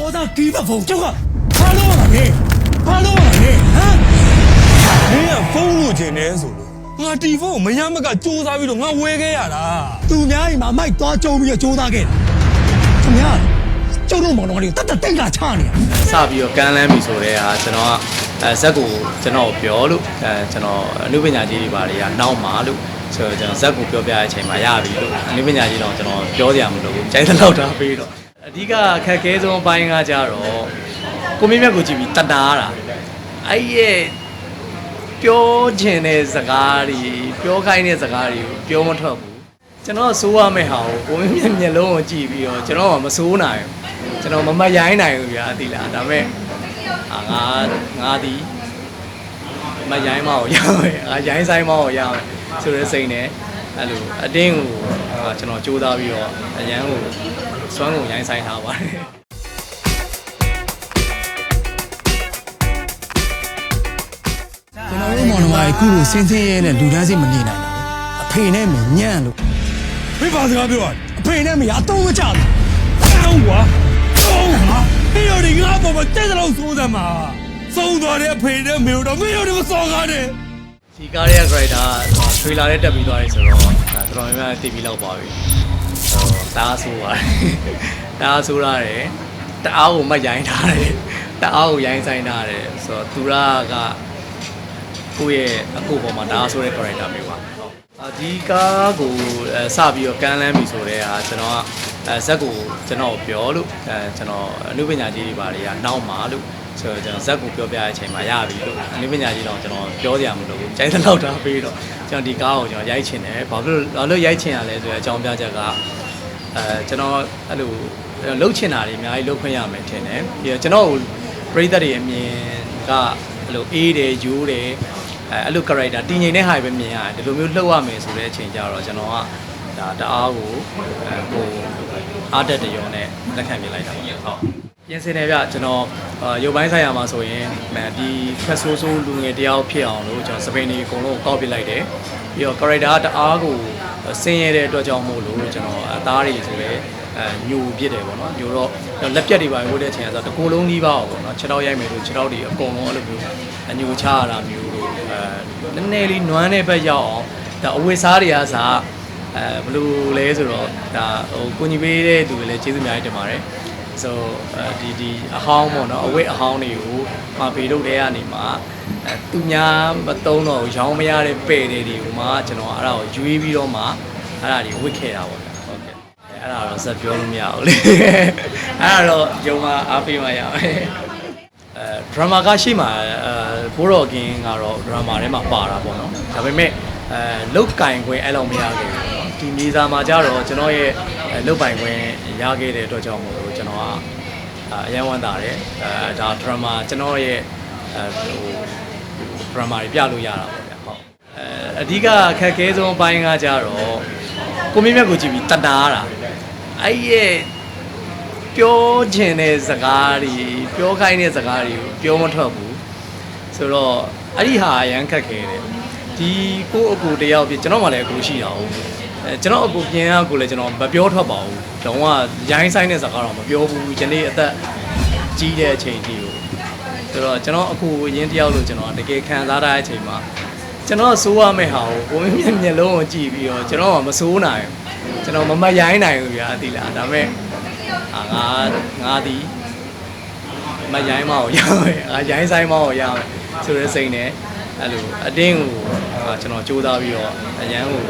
ပေါ်သားဒီဘက်ဖုန်းကျောက်ကဘာလို့လဲဘာလို့လဲဟမ်မင်းကဖုန်းလို့ချင်တယ်ဆိုလို့ငါတီဖုန်းကိုမရမကစူးစမ်းပြီးတော့ငါဝယ်ခဲ့ရတာသူများအိမ်မှာမိုက်သွားကြုံပြီးတော့ကြိုးစားခဲ့တယ်သူများကျုပ်တို့မောင်တော်ကလေးတတ်တတ်တိတ်လာချနေတယ်စပြီးတော့ကမ်းလန်းပြီဆိုတဲ့ဟာကျွန်တော်ကအဲဇက်ကိုကျွန်တော်ပြောလို့အဲကျွန်တော်အနုပညာကြီးတွေပါတွေကနောက်မှာလို့ဆိုတော့ကျွန်တော်ဇက်ကိုပြောပြတဲ့အချိန်မှာရပြီလို့အနုပညာကြီးတော့ကျွန်တော်ပြောစရာမလိုဘူးကြိုက်တဲ့လောက်တာပြီးတော့ အဓိကအခက်အခဲဆုံးအပိုင်းကကြတော့ကိုမင်းမြတ်ကိုကြည့်ပြီးတတားတာအဲ့ရဲ့ပြောချင်တဲ့စကားတွေပြောခိုင်းတဲ့စကားတွေကိုပြောမထွက်ဘူးကျွန်တော်စိုးရမယ့်ဟာကိုကိုမင်းမြတ်မျက်လုံးကိုကြည့်ပြီးတော့ကျွန်တော်ကမစိုးနိုင်ဘူးကျွန်တော်မမရိုင်းနိုင်ဘူးဗျာအတိလားဒါပေမဲ့အာငါငါဒီမရိုင်းမအောင်ရမယ်အာရိုင်းဆိုင်မအောင်ရမယ်ဆိုတဲ့စိတ်နဲ့အဲ့လိုအတင်းကိုအာကျွန်တော်ကြိုးစားပြီးတော့အရန်ကို စွမ်းကုန်ရိုင်းဆိုင်ထားပါတယ်ကျွန်တော်တို့မောင်တော်ကအခုလိုစင်းစင်းရဲနဲ့လူတန်းစိတ်မနေနိုင်တော့ဘူးအဖေနဲ့မညံ့လို့မင်းဘာစကားပြောရလဲအဖေနဲ့မရအတော့မကြဘူးတောင်းကွာတောင်းဟာမင်းတို့ဒီငါ့ပေါ်မှာတဲ့တဲ့လောက်စိုးစမ်းမှာသုံးသွားတဲ့အဖေနဲ့မေတို့တော့မင်းတို့ကစော်ကားတယ်ဒီကားရဲ့ character ထရေလာနဲ့တက်ပြီးသွားတယ်ဆိုတော့ဒါတော်တော်များများသိပြီးလောက်ပါပြီ ဟိုတအားဆိုးပါတယ်တအားဆိုးရတယ်တအားကိုမတ်ရိုင်းထားတယ်တအားကိုရိုင်းဆိုင်ထားတယ်ဆိုတော့သူရကကိုယ့်ရဲ့အကိုပေါ်မှာဒါဆိုတဲ့ character မျိုးပါအဒီကားကိုအဲစပြီးတော့ကမ်းလန်းပြီဆိုတဲ့ဟာကျွန်တော်ကအဲဇက်ကိုကျွန်တော်ပြောလို့အဲကျွန်တော်အနုပညာကြီးတွေပါတွေကနောက်မှာလို့ဆိုတော့ကျွန်တော်ဇက်ကိုပြောပြတဲ့အချိန်မှာရပြီလို့အနုပညာကြီးတော့ကျွန်တော်ပြောစရာမလိုဘူးကြိုက်တဲ့လောက်တာပြီးတော့ကျွန်တော်ဒီကားကိုကျွန်တော်ရိုက်ချင်တယ်ဘာဖြစ်လို့ဘာလို့ရိုက်ချင်ရလဲဆိုတဲ့အကြောင်းပြချက်က အဲကျွန်တော်အဲ့လိုလှုပ်ချင်တာတွေအများကြီးလှုပ်ခွင့်ရမယ်ထင်တယ်ပြီးတော့ကျွန်တော်ကိုပရိသတ်တွေအမြင်ကအဲ့လိုအေးတယ်ယူတယ်အဲအဲ့လို character တည်ငြိမ်တဲ့ဟာပဲမြင်ရတယ်ဒီလိုမျိုးလှုပ်ရမယ်ဆိုတဲ့အချိန်ကျတော့ကျွန်တော်ကဒါတအားကိုအဲဟိုအားတက်တရောနဲ့လက်ခံပြလိုက်တာပေါ့ဟုတ်ပြင်ဆင်တယ်ဗျကျွန်တော်အာရုပ်ပိုင်းဆိုင်ရာမှာဆိုရင်ဒီဖက်ဆိုးဆိုးလူငယ်တယောက်ဖြစ်အောင်လို့ကျွန်တော်စပိန်တွေအကုန်လုံးကောက်ပြလိုက်တယ်ပြီးတော့ character ကတအားကို ဆင်းရဲတဲ့အတွက်ကြောင့်မို့လို့ကျွန်တော်အသားတွေဆိုလဲအဲညိုပြစ်တယ်ပေါ့နော်ညိုတော့လက်ပြက်တွေပါဝတ်တဲ့အချိန်ကဆိုတကူလုံးကြီးပါအောင်ပေါ့နော်ခြေထောက်ရိုက်မယ်ဆိုခြေထောက်တွေအကုန်လုံးအဲ့လိုမျိုးအညိုချရတာမျိုးလို့အဲနည်းနည်းလေးနွမ်းတဲ့ဘက်ရောက်အောင်ဒါအဝတ်စားတွေကစားအဲဘယ်လိုလဲဆိုတော့ဒါဟိုကိုကြီးပေးတဲ့သူတွေလည်းကျေးဇူးအများကြီးတင်ပါတယ်ဆိုအဲဒီဒီအဟောင်းပေါ့နော်အဝတ်အဟောင်းတွေကိုမပေတို့တဲကနေမှအဲ သူများမတုံးတော့ရောင်းမရတဲ့ပဲ့တွေတွေကိုမှကျွန်တော်အဲ့ဒါကိုရွေးပြီးတော့မှအဲ့ဒါတွေဝတ်ခဲ့တာပေါ့ဗျာဟုတ်ကဲ့အဲ့ဒါတော့ဆက်ပြောလို့မရဘူးလေအဲ့ဒါတော့ဂျုံမှာအားပေးမှရမယ်အဲဒရမာကရှိမှအဲဘိုးတော်ကင်းကတော့ဒရမာထဲမှာပါတာပေါ့နော်ဒါပေမဲ့အဲလုတ်ကင်ခွင့်အဲ့လောက်မရခဲ့ဘူးပေါ့နော်ဒီမြေစာမှာကြတော့ကျွန်တော်ရဲ့အဲလုတ်ပိုင်ခွင့်ရခဲ့တဲ့အတွက်ကြောင့်မို့လို့ကျွန်တော်ကအာအရန်ဝမ်းသာတယ်အဲဒါဒရမာကျွန်တော်ရဲ့ အဲဟိုဒရမာတွေပြလို့ရတာပေါ့ဗျာဟုတ်အဲအဓိကအခက်အခဲဆုံးအပိုင်းကကြတော့ကိုမင်းမြတ်ကိုကြည့်ပြီးတတားတာအဲ့ရဲ့ပြောချင်တဲ့စကားတွေပြောခိုင်းတဲ့စကားတွေကိုပြောမထွက်ဘူးဆိုတော့အဲ့ဒီဟာအရန်ခက်ခဲတယ်ဒီကိုယ့်အကူတယောက်ပြကျွန်တော်မှလည်းအကူရှိတာဟုတ်အဲကျွန်တော်အကူပြင်ရအကူလည်းကျွန်တော်မပြောထွက်ပါဘူးတော့ကရိုင်းဆိုင်တဲ့စကားတော့မပြောဘူးယနေ့အသက်ကြီးတဲ့အချိန်ကြီးကို ဆိုတော့ကျွန်တော်အကူရင်းတယောက်လို့ကျွန်တော်တကယ်ခံစားရတဲ့အချိန်မှာကျွန်တော်စိုးရမယ့်ဟာကိုကိုမင်းမျက်လုံးကိုကြည့်ပြီးတော့ကျွန်တော်ကမစိုးနိုင်ဘူးကျွန်တော်မမရိုင်းနိုင်ဘူးဗျာအတိလားဒါပေမဲ့အာငါငါဒီမရိုင်းမအောင်ရမယ်အာရိုင်းဆိုင်မအောင်ရမယ်ဆိုတဲ့စိတ်နဲ့အဲ့လိုအတင်းကိုအာကျွန်တော်ကြိုးစားပြီးတော့အရန်ကို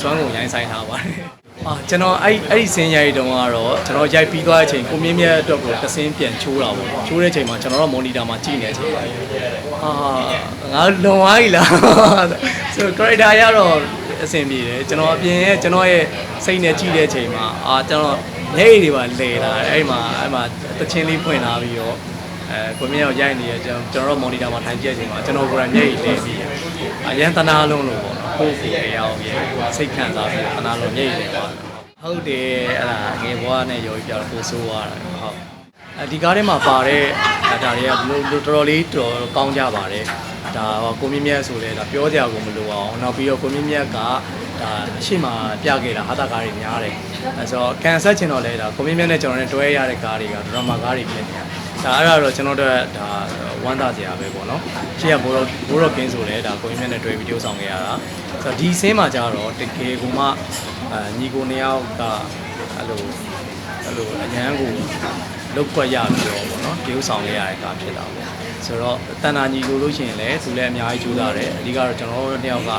စွမ်းကုန်ရိုင်းဆိုင်ထားပါတယ် အာကျွန်တော်အဲ့အဲ့ဒီစင်းရိုက်တုန်းကတော့ကျွန်တော်ရိုက်ပြီးသွားတဲ့အချိန်ကိုမြင့်မြတ်အတွက်ကိုတစ်စင်းပြန်ချိုးတာပေါ့ချိုးတဲ့အချိန်မှာကျွန်တော်တို့မော်နီတာမှာကြည့်နေတဲ့အချိန်ပါအာငါလွန်သွားပြီလားဆို character ရတော့အဆင်ပြေတယ်ကျွန်တော်အပြင်ရဲ့ကျွန်တော်ရဲ့စိတ်နဲ့ကြည့်တဲ့အချိန်မှာအာကျွန်တော်မျက်ရည်တွေပါလဲလာတယ်အဲ့မှာအဲ့မှာတချင်းလေးဖွင့်လာပြီးတော့အဲကိုမြင့်ရောက်ရိုက်နေရကျွန်တော်ကျွန်တော်တို့မော်နီတာမှာထိုင်ကြည့်တဲ့အချိန်မှာကျွန်တော်ကိုယ်တိုင်မျက်ရည်လဲပြီး အရန်တနာလုံးလို့ပေါ့နော်ကိုယ်ကိုယ်ရောက်ရဲ့စိတ်ခံစားပြီးတနာလုံးမျက်ရည်လဲပါဟုတ်တယ်အဲ့ဒါငယ်ဘွားနဲ့ရော်ပြီးပြောတော့ပိုဆိုးသွားတာဟုတ်အဲဒီကားထဲမှာပါတဲ့ဒါတွေကတော်တော်လေးတော်ကောင်းကြပါတယ်ဒါကိုမြင့်မြတ်ဆိုလဲဒါပြောကြကိုမလိုအောင်နောက်ပြီးတော့ကိုမြင့်မြတ်ကအဲဒါအရှိမပြခဲ့တာဟာတာကားတွေများတယ်အဲဆိုတော့ကန်ဆက်ချင်တော့လဲဒါကွန်မြူနတီနဲ့ကျွန်တော်နဲ့တွဲရတဲ့ကားတွေကဒရမာကားတွေဖြစ်နေတာ ဒါအဲ့ဒါတော့ကျွန်တော်တို့ဒါဝမ်းသာစရာပဲပေါ့နော်ရှေ့ကဘိုးတော့ဘိုးတော့ကင်းဆိုလဲဒါကွန်မြူနတီနဲ့တွဲဗီဒီယိုဆောင်ခဲ့ရတာဆိုတော့ဒီဆင်းမှာကြတော့တကယ်ကိုမှအဲညီကိုနှစ်ယောက်ကအဲ့လိုအဲ့လိုအញ្ញမ်းကိုလောက်ခွက်ရပြီးတော့ပေါ့နော်ဒီဥဆောင်ခဲ့ရတဲ့ကားဖြစ်တာပေါ့ဆိုတော့တန်တာညီကိုလို့ရှိရင်လည်းသူလည်းအများကြီးကြိုးစားတယ်အဓိကတော့ကျွန်တော်တို့နှစ်ယောက်က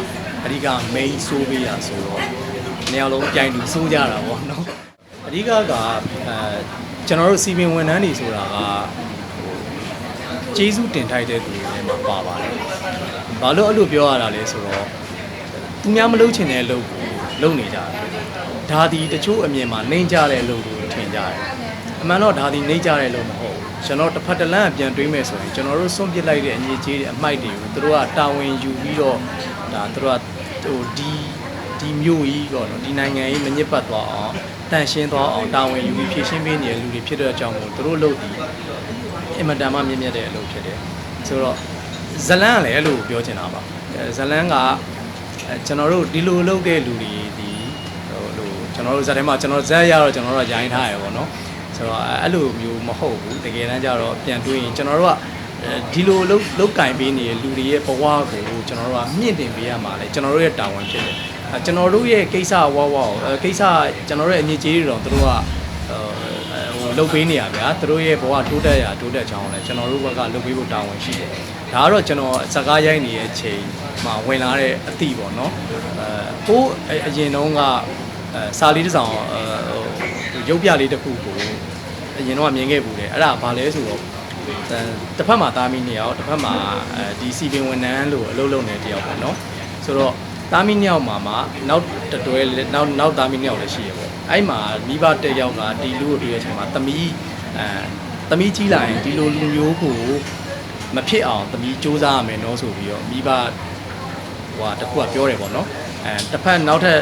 အဓိက main ဆိုးပေးရဆိုတော့နှစ်ယောက်လုံးပြိုင်တူစိုးကြတာပေါ့နော် အဓိကကအဲကျွန်တော်တို့စီပင်ဝန်ထမ်းတွေဆိုတာကကျေးဇူးတင်ထိုက်တဲ့သူတွေထဲမှာပါပါတယ်။ဘာလို့အဲ့လိုပြောရတာလဲဆိုတော့သူများမလုပ်ချင်တဲ့အလုပ်ကိုလုပ်နေကြတယ်။ဒါဒီတချို့အမြင်မှာနှိမ့်ကြတဲ့အလုပ်ကိုထင်ကြတယ်။အမှန်တော့ဒါဒီနှိမ့်ကြတဲ့အလုပ်မဟုတ်ဘူး။ကျွန်တော်တစ်ဖက်တစ်လမ်းပြန်တွေးမယ်ဆိုရင်ကျွန်တော်တို့စွန့်ပစ်လိုက်တဲ့အငြိကြီးတွေအမိုက်တွေကိုသူတို့ကတာဝန်ယူပြီးတော့ဒါသူတို့ကဟိုဒီ ဒီမျိုးကြီးတော့နော်ဒီနိုင်ငံကြီးမညစ်ပတ်သွားအောင်တန်ရှင်းသွားအောင်တာဝန်ယူပြီးဖြည့်ရှင်းပေးနေတဲ့လူတွေဖြစ်တဲ့အကြောင်းကိုသူတို့လုပ်ပြီးအင်မတန်မှမြင့်မြတ်တဲ့အလုပ်ဖြစ်တယ်ဆိုတော့ဇလန်းကလည်းအဲ့လိုပြောချင်တာပါအဲဇလန်းကအဲကျွန်တော်တို့ဒီလိုလုပ်တဲ့လူတွေဒီဟိုလိုကျွန်တော်တို့ဇက်ထဲမှာကျွန်တော်ဇက်ရတော့ကျွန်တော်တို့ကရိုင်းထားရပေါ့နော်ဆိုတော့အဲ့လိုမျိုးမဟုတ်ဘူးတကယ်တမ်းကျတော့ပြန်တွေးရင်ကျွန်တော်တို့ကအဲဒီလိုလုတ်လုတ်ကင်ပေးနေတဲ့လူတွေရဲ့ဘဝကိုကျွန်တော်တို့ကမြင့်တင်ပေးရမှာလေကျွန်တော်တို့ရဲ့တာဝန်ဖြစ်တယ်အဲ ကျွန်တော်တို့ရဲ့ကိစ္စဝဝကိုအဲကိစ္စကျွန်တော်တို့ရဲ့အငြိကြီးတွေတော့သူတို့ကဟိုလုတ်ပေးနေရဗျာသူတို့ရဲ့ဘဝတိုးတက်ရတိုးတက်ချောင်းလဲကျွန်တော်တို့ဘက်ကလုတ်ပေးဖို့တာဝန်ရှိတယ်ဒါကတော့ကျွန်တော်စကားရိုက်နေတဲ့အချိန်မှာဝင်လာတဲ့အသည့်ပေါ့နော်အဲဟိုးအရင်တုန်းကအဲစာလေးတစ်စောင်အဲဟိုရုပ်ပြလေးတစ်ခုကိုအရင်တော့မြင်ခဲ့ဘူးတယ်အဲ့ဒါဘာလဲဆိုတော့တစ်ဖက်မှာတာမီနှစ်ယောက်တစ်ဖက်မှာအဲဒီစီပင်ဝန်ထမ်းလို့အလုပ်လုပ်နေတယောက်ပေါ့နော်ဆိုတော့ တာမီနှစ်ယောက်မှာမှနောက်တတွဲနောက်နောက်တာမီနှစ်ယောက်လည်းရှိရပေါ့အဲ့မှာမိဘတစ်ယောက်ကဒီလူကိုတွေ့တဲ့အချိန်မှာသမီးအဲသမီးကြီးလာရင်ဒီလိုလူမျိုးကိုမဖြစ်အောင်သမီးစူးစမ်းရမယ်နော်ဆိုပြီးတော့မိဘဟိုဟာတခုကပြောတယ်ပေါ့နော်အဲတစ်ဖက်နောက်ထပ်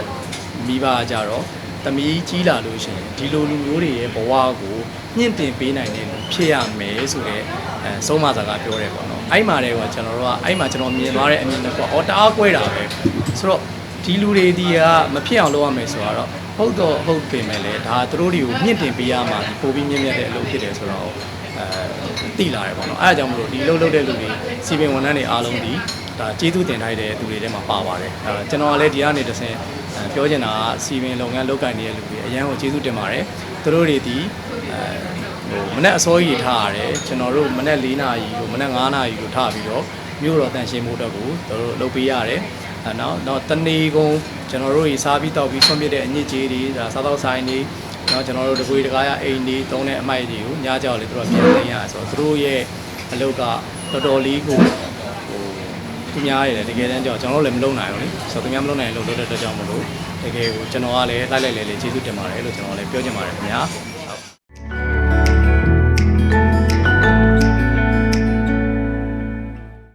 မိဘကကြတော့သမီးကြီးလာလို့ရှိရင်ဒီလိုလူမျိုးတွေရဲ့ဘဝကိုညှင့်တင်ပေးနိုင်တဲ့လူဖြစ်ရမယ်ဆိုတော့ အဲဆုံးမစာကပြောတယ်ပေါ့နော်အဲ့မှာတည်းကကျွန်တော်တို့ကအဲ့မှာကျွန်တော်မြင်သွားတဲ့အမြင်တစ်ခုကအော်တအားကွဲတာပဲဆိုတော့ဒီလူတွေဒီကမဖြစ်အောင်လုပ်ရမယ်ဆိုတော့ဟုတ်တော့ဟုတ်ပေမဲ့လည်းဒါသူတို့တွေကိုမြင့်တင်ပေးရမှာပိုပြီးမြင့်မြတ်တဲ့အလုပ်ဖြစ်တယ်ဆိုတော့အဲတိလာတယ်ပေါ့နော်အဲအကြောင်းမလို့ဒီလုပ်လုပ်တဲ့လူတွေစီပင်ဝန်ထမ်းတွေအားလုံးဒီဒါကျေးဇူးတင်ထိုက်တဲ့သူတွေထဲမှာပါပါတယ်အဲကျွန်တော်ကလည်းဒီကနေတစ်ဆင့်ပြောချင်တာကစီပင်လုပ်ငန်းလုပ်ကိုင်နေတဲ့လူတွေအရန်ကိုကျေးဇူးတင်ပါတယ်သူတို့တွေဒီအဲဟို မနေ့အစောကြီးထားရတယ်ကျွန်တော်တို့မနေ့၄နာရီလို့မနေ့9နာရီလို့ထားပြီးတော့မြို့တော်တန်ရှင်းမှုတော့ကိုတို့လုပ်ပေးရတယ်အဲနောက်တော့တနေကုန်ကျွန်တော်တို့ကြီးစားပြီးတောက်ပြီးဆွန့်ပစ်တဲ့အညစ်အကြေးတွေဒါစားတော့ဆိုင်တွေနောက်ကျွန်တော်တို့တပွေတကားရအိမ်တွေတုံးတဲ့အမိုက်တွေကိုညကြောက်လေတို့ကပြန်သိမ်းရဆိုတော့တို့ရဲ့အလုပ်ကတော်တော်လေးကိုဟိုသူများရတယ်တကယ်တမ်းကြောင့်ကျွန်တော်တို့လည်းမလုပ်နိုင်ဘူးလေဆိုတော့သူများမလုပ်နိုင်လို့လုပ်တဲ့အတွက်ကြောင့်မလို့တကယ်ကိုကျွန်တော်ကလည်းလိုက်လိုက်လေလေကျေးဇူးတင်ပါတယ်လို့ကျွန်တော်လည်းပြောချင်ပါတယ်ခင်ဗျာ